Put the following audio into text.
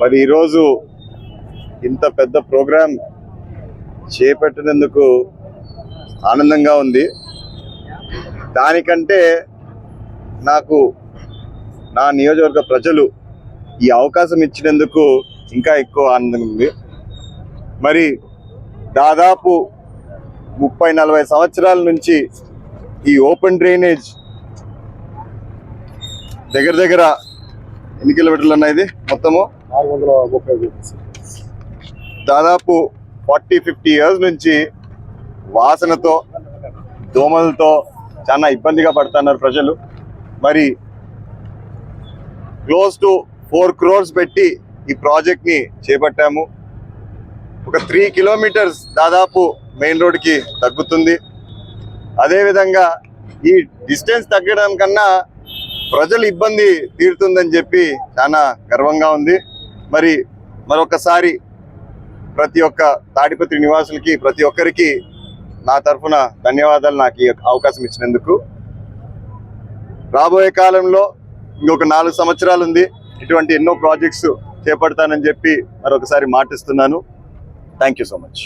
మరి ఈరోజు ఇంత పెద్ద ప్రోగ్రాం చేపట్టినందుకు ఆనందంగా ఉంది. దానికంటే నాకు నా నియోజకవర్గ ప్రజలు ఈ అవకాశం ఇచ్చినందుకు ఇంకా ఎక్కువ ఆనందం ఉంది. మరి దాదాపు ముప్పై నలభై సంవత్సరాల నుంచి ఈ ఓపెన్ డ్రైనేజ్ దగ్గర దగ్గర ఎన్ని కిలోమీటర్లు ఉన్నాయి ఇది మొత్తము? వందల దాదాపు ఫార్టీ ఫిఫ్టీ ఇయర్స్ నుంచి వాసనతో దోమలతో చాలా ఇబ్బందిగా పడుతున్నారు ప్రజలు. మరి క్లోజ్ టు ఫోర్ క్రోర్స్ పెట్టి ఈ ప్రాజెక్ట్ని చేపట్టాము. ఒక త్రీ కిలోమీటర్స్ దాదాపు మెయిన్ రోడ్కి తగ్గుతుంది. అదేవిధంగా ఈ డిస్టెన్స్ తగ్గడం కన్నా ప్రజల ఇబ్బంది తీరుతుందని చెప్పి చాలా గర్వంగా ఉంది. మరి మరొకసారి ప్రతి ఒక్క తాడిపత్రి నివాసులకి ప్రతి ఒక్కరికి నా తరఫున ధన్యవాదాలు నాకు ఈ అవకాశం ఇచ్చినందుకు. రాబోయే కాలంలో ఇంకొక నాలుగు సంవత్సరాలు ఉంది. ఇటువంటి ఎన్నో ప్రాజెక్ట్స్ చేపడతానని చెప్పి మరొకసారి మాటిస్తున్నాను. Thank you so much